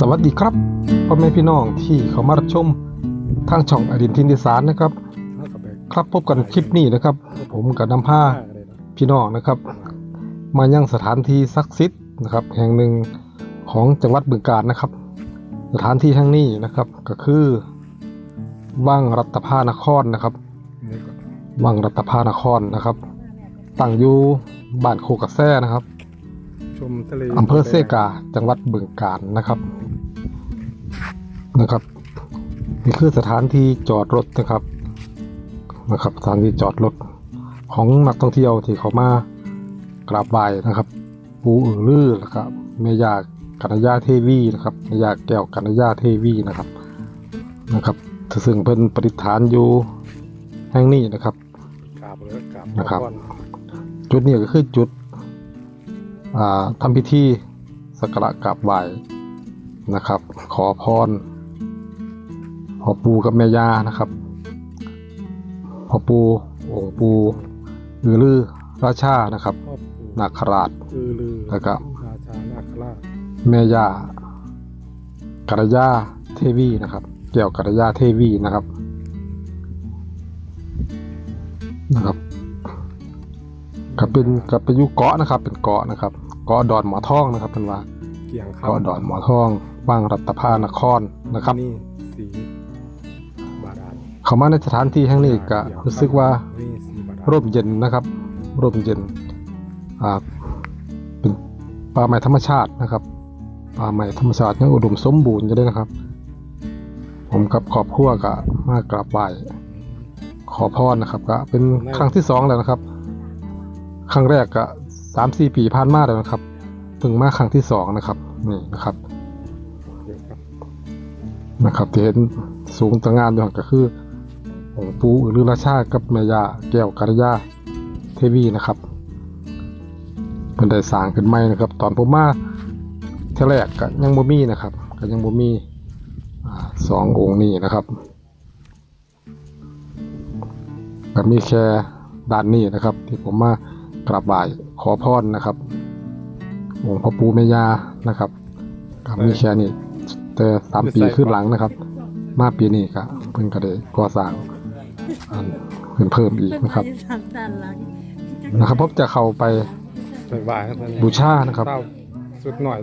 สวัสดีครับพ่อแม่พี่น้องที่เขามารับชมทางช่องอดินทินดิสารนะครับ ครับพบกันคลิปนี้นะครับ ผมกับน้ำผ้าพี่น้องนะครับ มายังสถานที่ศักดิ์สิทธิ์นะครับ แห่งหนึ่งของจังหวัดบึงกาฬนะครับ สถานที่แห่งนี้นะครับก็คือวังรัตภานครนะครับวังรัตภานครนะครับ ตั้งอยู่บ้านโคกระแซ่นะครับ ชมทะเลอำเภอเซกาจังหวัดบึงกาฬนะครับ นะครับ นี่คือสถานที่จอดรถนะครับนะครับ สถานที่จอดรถของนักท่องเที่ยวที่เขามากราบไหว้นะครับ ปูอือลือนะครับแม่ยากัญญาเทวีนะครับแม่ยาแก้วกัญญาเทวีนะครับนะครับซึ่งเป็นประดิฐานอยู่แห่งนี้นะครับกราบเลยกราบนะครับ จุดนี้ก็คือจุดอ่าทำพิธีสักการะกราบไหว้นะครับ ขอพร พ่อปู่กับแม่ย่านะครับพ่อปู่องค์ปู่อือลือราชานะครับพ่อปู่นาคราช อือลือแล้วก็ ราชานาคราชแม่ย่ากัลยาเทวีนะครับแก้วกัลยาเทวีนะครับนะครับก็เป็นก็เป็นอยุเกาะนะครับ เป็นเกาะนะครับ เกาะดอนหมอทองนะครับเป็นว่าเกี่ยงคำเกาะดอนหมอทองว่างรัตภานครนะครับ นี่สีบาดาล เขามาในสถานที่แห่งนี้ก็รู้สึกว่าร่มเย็นนะครับ ร่มเย็นอ่าเป็นป่าไม้ธรรมชาตินะครับป่าไม้ธรรมชาติยังอุดมสมบูรณ์อยู่ด้วยนะครับ ผมกับครอบครัวก็มากราบไหว้ขอพรนะครับก็เป็นครั้งที่สองแล้วนะครับ ครั้งแรกก็สามสี่ปีผ่านมาแล้วนะครับเพิ่งมาครั้งที่สองนะครับนี่นะครับ นะครับที่เห็นสูงตระหงานอยู่ก็คือ องค์ปู่อือลือราชากับแม่ย่าแก้วกัลยาเทวีนะครับเป็นได้สร้างขึ้นใหม่นะครับ ตอนผมมาเทแรกก็ยังบ่มีนะครับก็ยังบ่มีอสององค์นี้นะครับก็มีแค่ด้านนี้นะครับ ที่ผมมากราบไหว้ขอพรนะครับองค์พ่อปู่แม่ย่านะครับก็มีแค่นี้แต่สามปีขึ้นหลังนะครับ มาปีนี้ก็เพิ่นก็ได้ก่อสร้าง เพิ่มเพิ่มอีกนะครับทำด้านหลังนะครับผมจะเข้าไปไปไหว้ครับท่านบูชานะครับเต้าสุดหน่อย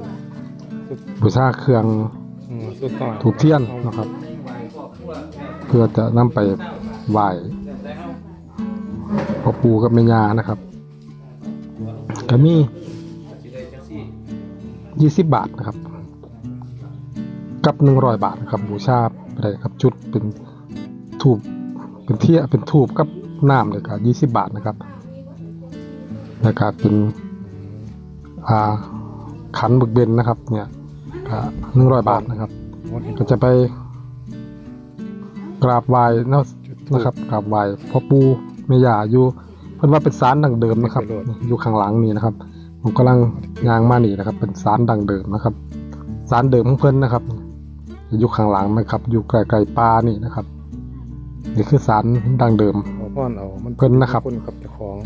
สุดบูชาเครื่องอืมสุดหน่อยถูกเทียนนะครับ เพื่อจะนำไปไหว้พ่อปู่กับแม่ย่านะครับก็มียี่สิบบาทนะครับ กับหนึ่งร้อยบาทนะครับ บูชาไปได้ครับชุดเป็นถูบ เป็นเทียเป็นถูบกับน้ำเลยครับยี่สิบบาทนะครับแล้วก็เป็นอ่าขันบึกเบนนะครับ เนี่ยหนึ่งร้อยบาทนะครับ ก็จะไปกราบไหว้นะนะครับกราบไหว้พ่อปู่แม่ย่าอยู่เพิ่นว่าเป็นศาลดังเดิมนะครับ อยู่ข้างหลังนี่นะครับ ผมกำลังย่างมานี่นะครับ เป็นศาลดังเดิมนะครับศาลเดิมของเพิ่นนะครับ อยู่ข้างหลังนะครับ อยู่ไกลๆป่านี่นะครับ นี่คือศาลดังเดิมขอพรเอา มันเพิ่นนะครับคนกับเจ้าของ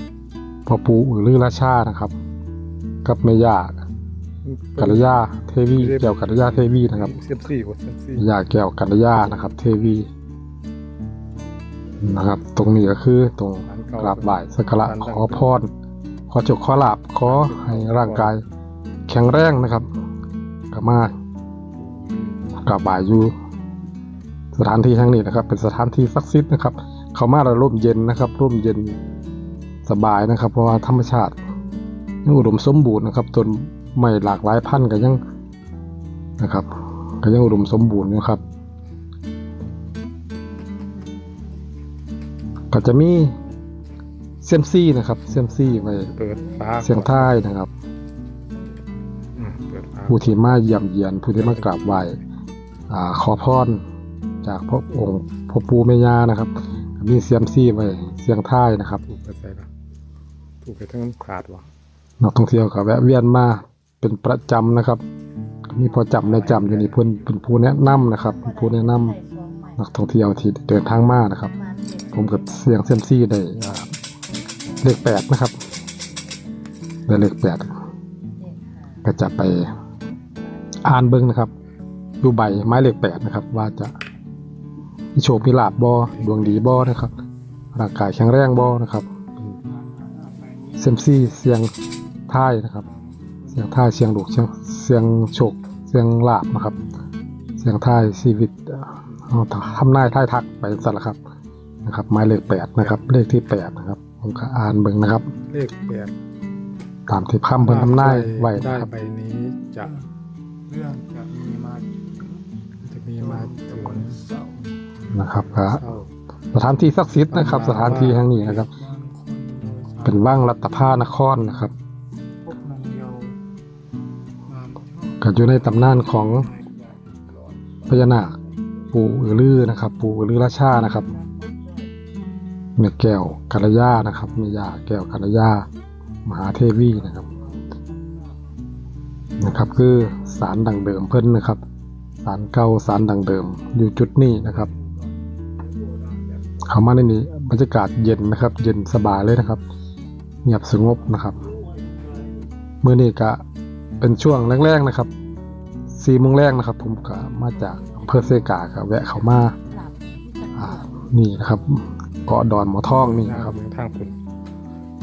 พ่อปู่อือลือราชานะครับ กับแม่ย่ากัลยาเทวีแก้วกัลยาเทวีนะครับเซียมซี่กว่าเซียมซี่ยาแก้วกัญญานะครับ เทวีนะครับ ตรงนี้ก็คือตรงกราบไหว้สักการะขอพรขอจกขอลาบขอให้ร่างกาย แข็งแรงนะครับก็มากราบไหว้อยู่ สถานที่แห่งนี้นะครับ เป็นสถานที่ศักดิ์สิทธิ์นะครับ เขามาแล้วร่มเย็นนะครับ ร่มเย็นสบายนะครับ เพราะว่าธรรมชาติยังอุดมสมบูรณ์นะครับต้นไม้หลากหลายพันธุ์ก็ยังนะครับก็ยังอุดมสมบูรณ์อยู่ครับ ก็จะมีเซียมซี่นะครับเซียมซี่ไว้เปิดฟ้าเสียงท้ายนะครับอืมเปิดฟ้าผู้ที่มาเยี่ยมเยียนผู้ที่มากราบไหว้อ่าขอพร จากพระองค์พ่อปู่แม่ย่านะครับมีเซียมซี่ไว้เสียงท้ายนะครับถูกไปใส่ละถูกไปทั้งขาดวะนักท่องเที่ยวก็แวะเวียนมาเป็นประจำนะครับมีพอจำในจำอยู่นี่เพิ่นเป็นผู้แนะนำนะครับเป็นผู้แนะนำนักท่องเที่ยวที่เดินทางมานะครับ ผมกับเสียงเซียมซี่ได้เลขแปดนะครับได้เลขแปดก็จะไปอ่านเบิ้งนะครับอยู่ใบไม้เลขแปดนะครับ ว่าจะ มีโชคมีลาบบอดวงดีบอนะครับร่างกายแข็งแรงบอนะครับเซยมซี่เสียงท้ายนะครับ เสียงท้ายเสียงลูกเสียงเสียงโชคเสียงลาบนะครับ เสียงท้ายชีวิตเอ่อเอาทำนายท้ายทักไปสัตว์ละครับนะครับหมายเลขแปดนะครับ เลขที่แปดนะครับผมก็อ่านเบิ่งนะครับ เลขแปดตามที่คำเพิ่นทำนายไว้ได้นะครับใบนี้จะเรื่องจะมีมาจะมีมาถึงวั นเสาร์นะครับก็เศร้าสถานที่ศักดิ์สิทธิ์นะครับ สถานที่แห่งนี้นะครับบางคนโดยสารเป็นว่างรัตภานครนะครับพบนางเยาว์งามชอบก็อยู่ในตำนานของพญานาคปู่อือลือนะครับ ปู่อือลือราชานะครับแม่แก้วกัลยานะครับแม่ยาแก้วกัลยามหาเทวีนะครับนะครับ คือสารดังเดิมเพิ่นนะครับ สารเก่าสารดังเดิมอยู่จุดนี้นะครับ เข้ามาในนี้บรรยากาศเย็นนะครับ เย็นสบายเลยนะครับ เงียบสงบนะครับเมื่อนี้ก็เป็นช่วงแรกๆนะครับสี่โมงแรกนะครับ ผมก็มาจากอำเภอเซกาก็แวะเข้ามาอ่านี่นะครับเกาะดอนหมอทองนี่นะครับเมืองทางคุณ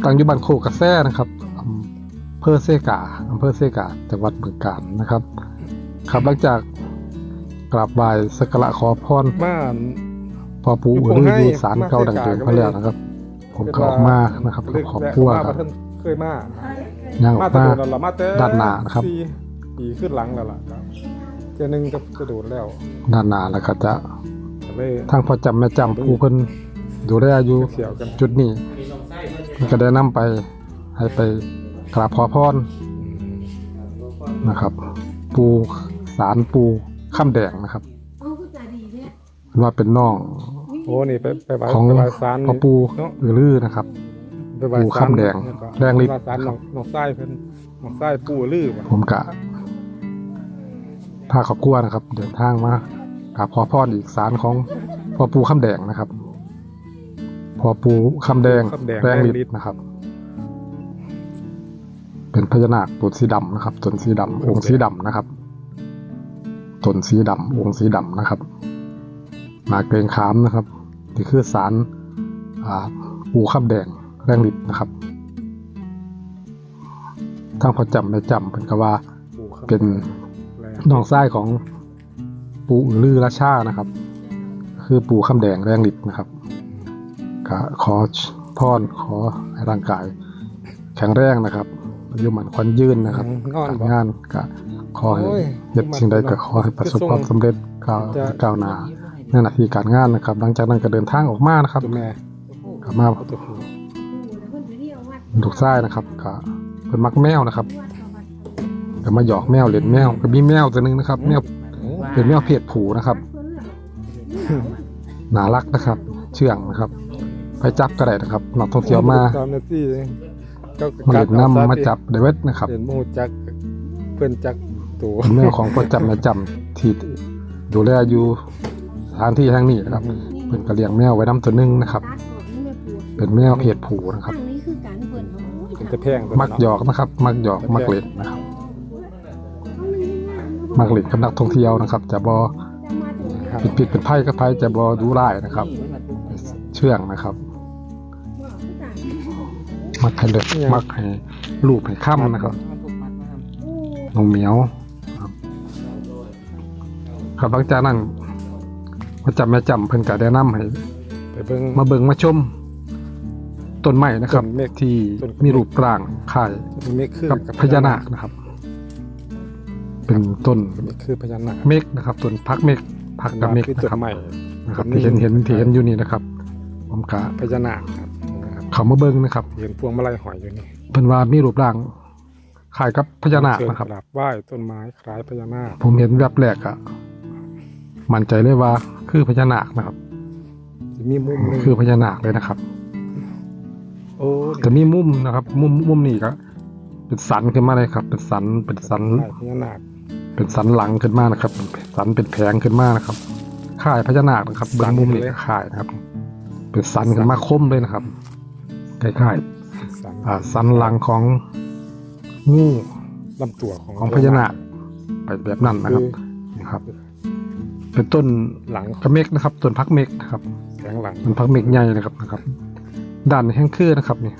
ตั้งอยู่บ้านโคกระแซนะครับอำเภอเซกาอำเภอเซกาจังหวัดบึงกาฬนะครับ ครับหลังจากกราบไหว้สักการะขอพรบ้าน พอปู่อยู่อือคงลือให้อยู่ศาลเก่าดังเดิมมาพระแล้วนะครับ ผมก็ออกมานะครับกับครอบครัวครับเคยมาย่างอมาอกแตะมาโดนแล้วล่ะมาแต่ด้านหน้านะครับสี่ปีขึ้นหลังแล้วล่ะครับเจอหนึงจะจะโดนแล้วด้านหน้าแล้วก็จะก็เลยทางพ่อจำแม่จำผู้เพิ่นดูแลอยู่เสี่ยวกันจุดนี้เพิ่นก็ได้นำไปให้ไปกราบขอพรนะครับ ปูสารปูข้ามแดงนะครับ ว่าเป็นน้องโอ้นี่ไปไปไหว้ของไปไหว้ศาลพ่อปูเนาะอือลือนะครับ ไปไหว้ปู่ศาลข้ามแดงล้วก็แรงฤทธิ์ไหว้ศาลน้องน้องไส้เพิ่นน้องไส้ปู่ลือว่ะผมกะพาครอบครัวนะครับ เดินทางมากราบขอพรอีกสารของพ่อปูข้ามแดงนะครับพ่อปูข้ามแดงข้ามแดงแรงแรงฤฤททธิ์ธิ์นะครับ เป็นพญานาคตัวสีดำนะครับตนสีดำองค์สีดำนะครับตนสีดำองค์สีดำนะครับ นาเกรงขามนะครับนี่คือสารอ่าปูข้ามแดงแรงฤทธิ์นะครับทางพอจำไม่จำเป็นกว่าปู่ข้ามเป็นแรงน้องไส้ของปู่อือลือราชานะครับ คือปู่คำแดงแรงฤทธิ์นะครับก็ขอพรขอให้ร่างกาย แข็งแรงนะครับอายุหมันควันยืนนะครับงอนการบ่งานก็ขอให้โอ้ยเฮ็ดสิ่งใดก็ขอให้ประสบความสำเร็จก้าวจะก้าวหน้า ในหน้าที่การงานนะครับ หลังจากนั้นก็เดินทางออกมานะครับตัวแม่กลับมาเอาตัวผู้ผู้แล้วคนไปเรียกวัดลูกไส้นะครับก็เป็นมักแมวนะครับวัดประวัติก็มาหยอกแมวเล่นแมวก็มีแมวตัวหนึงนะครับแมวโอ้เป็นแมวเพศผูนะครับน่ารักนะครับ เชื่องนะครับ ไปจับก็ได้นะครับนักท่องเที่ยวมาตามหน้าที่ก็มาเล่นกัดอน้ำมาซะจับเดวิดนะครับเห็นหมูจักเพื่อนจักตัวเป็นแมวของประจำประจำที่ดูแลอยู่สถานที่แห่งนี้นะครับเป็นกระเลี้ยงแมวไว้น้ำตัวหนึงนะครับตัดก่อนนี่แม่ปวดเป็นแมวเพศผูนะครับข้างนี้คือการเปิดเอาโอ้ยเป็นจะแพงมักหยอกนะครับ มักหยอกมักเล่นนะครับ มักเล่นกับนักท่องเที่ยวนะครับ จะบอจะมาถึงผิดผิดเป็นไพ่กับไพ่จะบอดูร้ายนะครับ เชื่องนะครับ มักให้เล็กมักให้ลูกให้ค่ำนะครับน้องเหมียวครับครับหลังจากนั้น พระจำแม่จำเพิ่นก็ได้นำให้ไปเบิ่งมาเบิ่งมาชมต้นไม้นะครับต้นเมฆที่ต้นมีรูปร่างคล้ายเมฆคือกับพญานาคนะครับ เป็นต้นเมฆคือพญานาคเมฆนะครับต้นพักเมฆพักกับเมฆคือนะต้นครับไม้นะครับต้นนี้ที่เห็นเห็นที่เห็นอยู่นี่นะครับผมกะพญานาคครับนะครับเขามาเบิ่งนะครับเห็นพวงมาลัยหอยอยู่นี่เพิ่นว่ามีรูปร่างคล้ายกับพญานาคนะครับเชิญกราบไหว้ต้นไม้คล้ายพญานาคผมเห็นแบบแรกอะ มั่นใจเลยว่าคือพญานาคนะครับจะมีมุมหนึงคือพญานาคเลยนะครับโอ้แต่มีมุมนะครับ มุมมุมนี้ก็เป็นสันขึ้นมาเลยครับ เป็นสันเป็นสันคล้ายพญานาคเป็นสันหลังขึ้นมานะครับเป็นสันเป็นแผงขึ้นมานะครับข่ายพญานาคนะครับเบื้องมุมนี้ก็ข่ายนะครับ เป็นสันขึ้นมาคมเลยนะครับคล้ายสันๆอ่าสันหลังของงูลำตัวของของพญานาคไปแบบนั้นนะครับคือนะครับ เป็นต้นหลังกระเมกนะครับ ต้นพักเมกนะครับแข็งหลังมันพักเมกใหญ่นะครับนะครับด้านแห้งคือนะครับนี่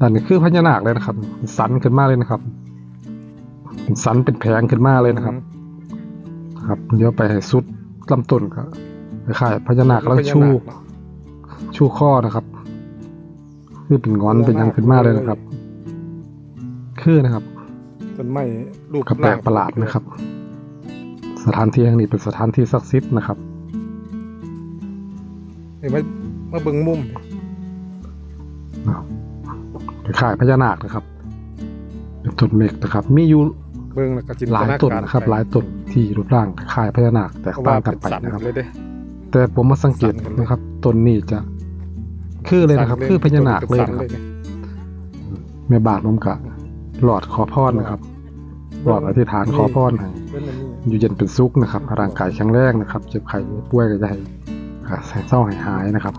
ด้านนี้คือพญานาคเลยนะครับ สันขึ้นมาเลยนะครับเป็นสันเป็นแผงขึ้นมาเลยนะครับ ครับเดี๋ยวไปให้สุดลำต้นก็คล้ายๆพญานาคแล้วชูชูข้อนะครับ คือเป็นงอนเป็นหยังขึ้นมาเลยนะครับ คือนะครับต้นไม้รูปก็แปลกประหลาดนะครับ สถานที่แห่งนี้เป็นสถานที่ศักดิ์สิทธิ์นะครับเห็นไหมมาเบิ่งมุมคล้ายๆพญานาคนะครับเป็นต้นเมกนะครับ มีอยู่เบิ่งแล้วก็จินหตลายนาต้นการนะครับ หลายต้นที่รูปร่างคล้ายๆพญานาคแตกเพราะต่าว่างกันเป็นไปสันนะครับเลยเด้แต่ผมมาสังเกตนะครับต้นนี้จะคือเลยนะครับ คือพญานาคเลยนะครับแม่บาทผมกะหลอดขอพรนะครับหลอดอธิษฐานขอพรให้เป็น อันนี้อยู่เย็นเป็นสุขนะครับร่างกายแข็งแรงนะครับ เจ็บไข้ไม่ป่วยก็จะให้อ่าเศร้าหายหายนะครับ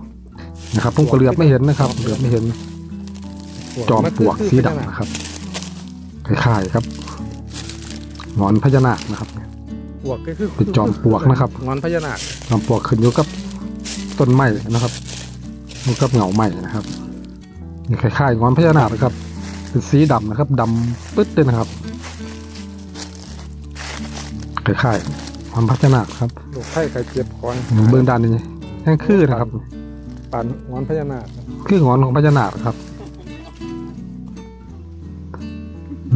นะครับผมก็เหลือบไม่เห็นนะครับเหลือบไม่เห็น จอมปลวกสีดำนะครับคล้ายๆครับหงอนพญานาคนะครับปลวกก็คือเป็นจอมปลวกนะครับงอนพญานาคจอมปลวกขึ้นอยู่กับต้นไม้นะครับอยู่กับเหงาไม้นะครับนี่คล้ายๆหงอนพญานาคนะครับเป็นสีดำนะครับดำปึ๊ดเลยนะครับ คล้ายๆหงอนพญานาคครับลูกไข่ไข่เจ็บคอนเบื้องด้านนี้แห้งคือนะครับปานงอนพญานาคคือหงอนของพญานาคครับ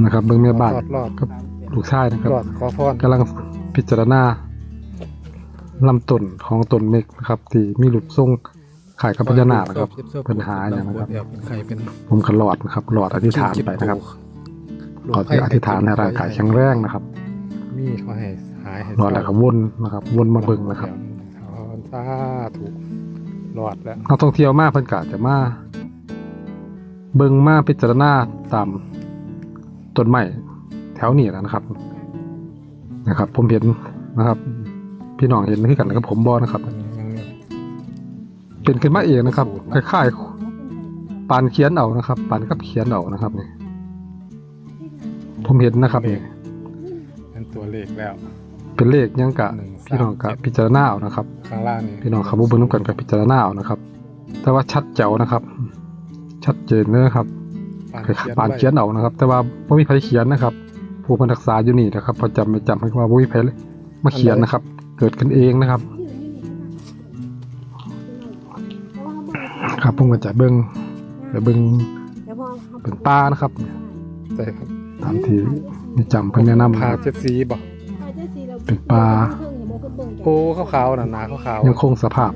นะครับ เบื้องแม่บ้านรอดรอดกับลูกชายนะครับรอดขอพรกำลังพิจารณาลำต้นของต้นเมกนะครับ ที่มีรูปทรงขายกับพญานาคนะครับปัญหาอย่างนะครับเป็นใครเป็นผมก็หลอดนะครับหลอดอธิษฐานไปนะครับหลอดอธิษฐานในร่างกายแข็งแรงนะครับ มีเขาให้หายให้หลอดแล้วก็วนนะครับวนมาเบิ่งนะครับอ๋อสาถูกรอดแล้วนักท่องเที่ยวมาเพิ่นกะจะมาเบิ่งมาพิจารณาตามต้นไม้แถวนี้แหละนะครับ นะครับ ผมเห็นนะครับ พี่น้องเห็นคือกันนะครับผมบอนะครับอันนี้ยังเนี่ยเป็นขึ้นมาเองนะครับคล้ายๆปานเขียนเอานะครับปานกับเขียนเอานะครับนี่ผมเห็นนะครับนี่ เป็นตัวเลขแล้ว เป็นเลขยังกะหนึ่งสามพี่น้องกะเจ็ดพิจารณาเอานะครับ ข้างล่างนี่พี่น้องขับรถเบิ้งน้ำกันกับพิจารณาเอานะครับ แต่ว่าชัดเจ๋วนะครับ ชัดเจนเลยนะครับปานปานเขียนเอานะครับ แต่ว่าไม่มีใครเขียนนะครับ ผู้บันรักษาอยู่นี่นะครับพอจำไม่จำให้ว่าไม่มีใครมาเขียนนะครับ เกิดขึ้นเองนะครับครับผมก็จะเบิ้งจะเบิ้งเป็นป้านะครับใช่ครับตามที่มี จำเพิ่นแนะนำพาครับเจ็ดสีบ่เป็นปลาโอ้ขาวๆน่ะหนาขาวๆยังคงสภาพ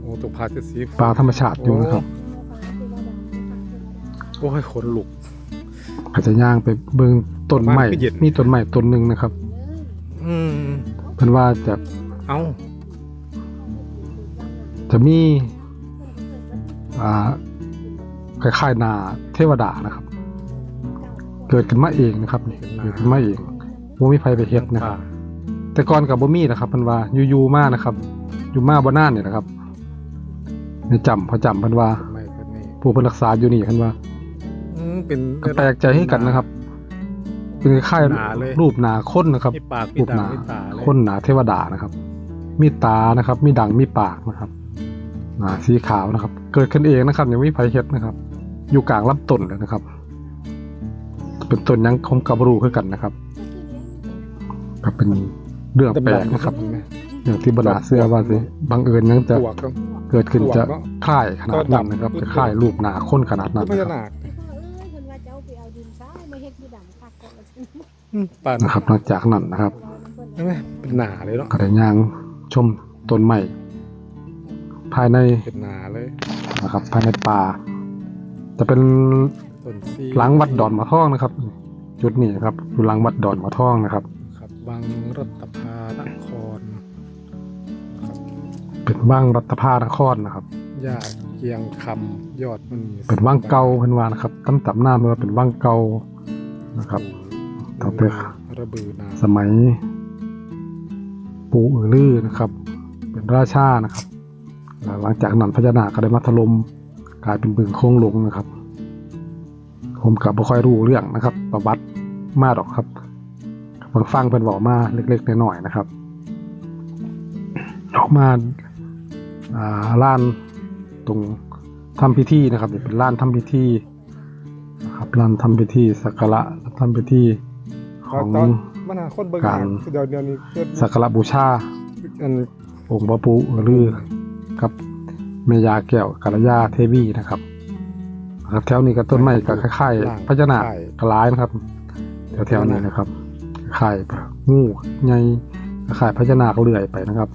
โอ้ตัวพาเจ็ดสีปลาธรรมชาติอยู่นะครับโอ้ยขนลุกก็จะย่างไปเบิ้งต้นไม้บ้านคือเย็นมีต้นไม้ต้นหนึ่งนะครับ อืมเพิ่นว่าจะเอ้าจะมี อ่าคล้ายๆนาเทวดานะครับ เกิดขึ้นมาเองนะครับนี่เกิดขึ้นมาเองบ่มีไผไปเฮ็ดนะครับแต่ก่อนกับบ่มีนะครับเพิ่นว่าอยู่ๆมานะครับอยู่มาบ่นานนี่นะครับในจำพอจำเพิ่นว่าไม่เป็นนี่ผู้เพิ่นรักษาอยู่นี่เพิ่นว่าอืมเป็นก็แปลกใจให้กันนะครับ เป็นคล้ายหนาเลยรูปหนาคนนะครับมีปากมีรูปตาหนามีตาเลยคนหนาเทวดานะครับ มีตานะครับ มีดังมีปากนะครับหนาสีขาวนะครับ เกิดขึ้นเองนะครับยังไม่มีไผเฮ็ดนะครับ อยู่กลางลำต้นเลยนะครับ เป็นต้นยังคงกระบรูคือกันนะครับก็เป็นเรื่องแปลกนะครับอย่างที่บรรดาเสื้อว่าสิบังเอิญยังจะปวกก็เกิดขึ้นจะปวกเนอะคล้ายขนาดนั้นนะครับ จะคล้ายรูปหนาคนขนาดนั้นพนะญาครับนาคเอืมป่านนะครับหลังจากนั้นนะครับใช่ไหมเป็นหนาเลยเนาะก็ได้ย่างชมต้นไม้ภายในเป็นหนาเลยนะครับ ภายในป่าจะเป็นต้นซี หลังวัดดอนหมาทองนะครับ จุดนี้นะครับอยู่หลังวัดดอนหมาทองนะครับ ครับวังรัตภานครครับเป็นว่างรัตภานครนะครับญาติเกียงคำยอดมันมีเป็นว่างเก่าเพิ่นว่านะครับตั้งแต่หน้ามาเป็นว่างเก่านะครับต่อไประบือนาสมัย ปู่อือลือนะครับ เป็นราชานะครับแล้วหลังจากนั้นพญานาคก็ได้มาถล่มกลายเป็นบึงโค้งหลงนะครับ ผมกับบ่ค่อยรู้เรื่องนะครับประวัติมาดอกครับบางฟังเป็นบอกมาเล็กๆน้อยๆนะครับออกมาอ่าล้านตรงทำพิธีนะครับนี่เป็นล้านทำพิธีนะครับล้านทำพิธีสักการะทำพิธีขตออนงตอนมันหาคนเบิ่งการหนัเดี๋ยวเดี๋ยวนี้เกิดสักการะบูชาอันองค์พระปู่หรือกับแม่ยาแก้วกัลยาเทวีนะครับนะ ครับแถวนี้ก็ต้นไม้ก็คล้ายๆพญานาคกระลายนะครับ แถวๆนี้นะครับคล้ายๆงูใหญ่คล้ายๆพญานาคเลื่อยไปนะครับ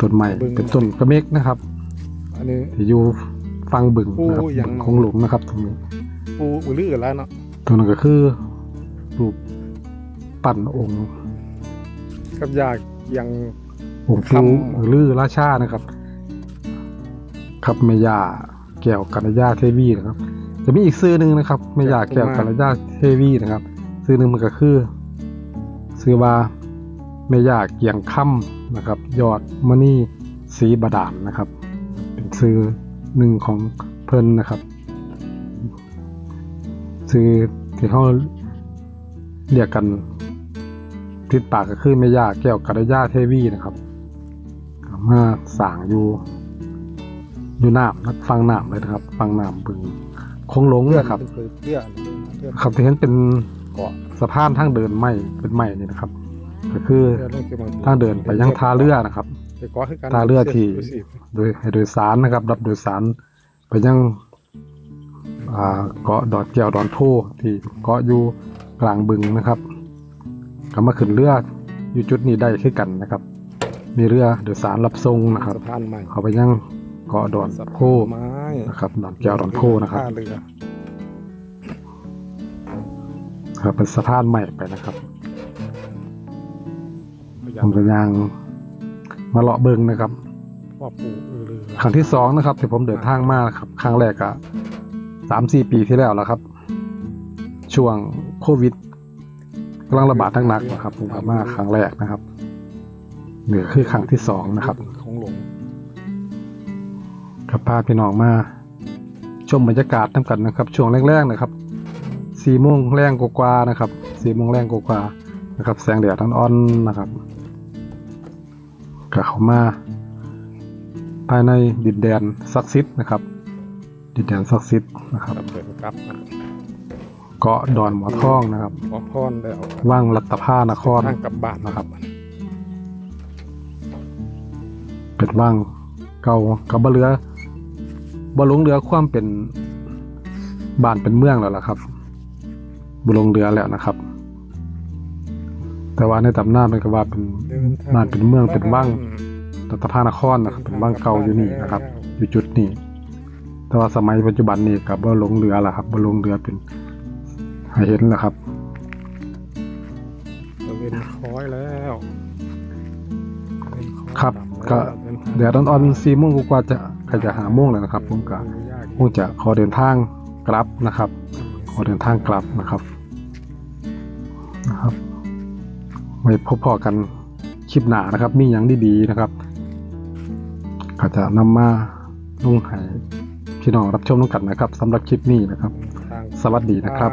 ต้นไม้เป็นต้นกระเมกนะครับอันนี้ที่อยู่ฟังบึงนะครับโอ้ยังของหลุมนะครับตรงนี้ปูอุลือแล้วเนาะตรงนั้นก็คือรูปปั้นองค์กับยากยังองค์คปู่ำหรือราชานะครับ ครับเมยา แก้วกัลยาเทวีนะครับ จะมีอีกซื้อหนึ่งนะครับเมยาแก้วกัลยาเทวีนะครับ ซื้อหนึ่งมันก็คือซื้อว่าเมยาเกียงค่ำนะครับ ยอดมณีสีบาดาลนะครับ เป็นซื้อหนึ่งของเพิ่นนะครับ ซื้อที่เขาเรียกกันติดปากก็คือเมยาแก้วกัลยาเทวีนะครับมาสร้างอยู่ อยู่น้ำนะฟังน้ำเลยนะครับ ฟังน้ำบึงคงหลงนะครับเป็นเพื่อนเพื่อนครับที่เห็นเป็นเกาะสะพานทางเดินไม้เป็นไม้นี่นะครับ ก็คือเพื่อนลงเก็บมันทางเดินไปยังท่าเรือนะครับไปเกาะคือกันท่าเรือที่ดูสิโดยให้โดยสารนะครับ รับโดยสารไปยังอ่าเกาะดอนแก้วดอนโพที่เกาะอยู่กลางบึงนะครับก็มาขึ้นเรืออยู่จุดนี้ได้คือกันนะครับ มีเรือโดยสารรับส่งนะครับสะพานใหม่เขาไปยังเกาะดอนสะโพพานไม้นะครับดอนแก้วดอนโพนะครับท่าเรือครับเป็นสะพานใหม่ไปนะครับผมจะยังมาเลาะเบิงนะครับพ่อปู่อือลือครั้งที่สองนะครับที่ผมเดินทางมานะครับ ครั้งแรกอะสามสี่ปีที่แล้วแล้วครับ ช่วงโควิดกำลังระบาดทั้งหนักนะครับ ผมกลับมาครั้งแรกนะครับเหนือคือครั้งที่สองนะครับของหลวง กับพาพี่น้องมาชมบรรยากาศน้ำกันนะครับ ช่วงแรกๆนะครับสี่โมงแรงกว่าๆนะครับสี่โมงแรงกว่าๆนะครับ แสงแดดอ่อนๆนะครับก็เข้ามาภายในดินแดนศักดิ์สิทธิ์นะครับ ดินแดนศักดิ์สิทธิ์นะครับครับเปิดครับเกาะดอนหมอทองนะครับขอพรได้เอาว่างรัตภานครทางกลับบ้านนะครับ เป็นว่างเก่ากับบเรือ บหลงเรือความเป็นบ้านเป็นเมืองแล้วล่ะครับบหลงเรือแล้วนะครับ แต่ว่าในตำนานมันก็ว่าเป็นเดิทบ้านเป็นเมืองเป็นว่างรัตภานครนะครับเป็นว่างเก่าอยู่นี่นะครับ อยู่จุดนี้แต่ว่าสมัยปัจจุบันนี้กับบ่หลงเรือล่ะครับบ่หลงเรือเป็นให้เห็นแล้วครับตะเวนคอยแล้วตะเวนอยครับดำก็แล้วแดดอ่อนๆสี่โมงกว่าๆจะใกล้จะหาโมงแล้วนะครับผมก็คงจะขอเดินทางกลับนะครับ ขอเดินทางกลับนะครับนะครับไว้พบพอกันคลิปหนานะครับ มีอย่างดีๆนะครับ ก็จะนำมาลุงให้พี่น้องรับชมน้องกันนะครับสำหรับคลิปนี้นะครับ สวัสดีนะครับ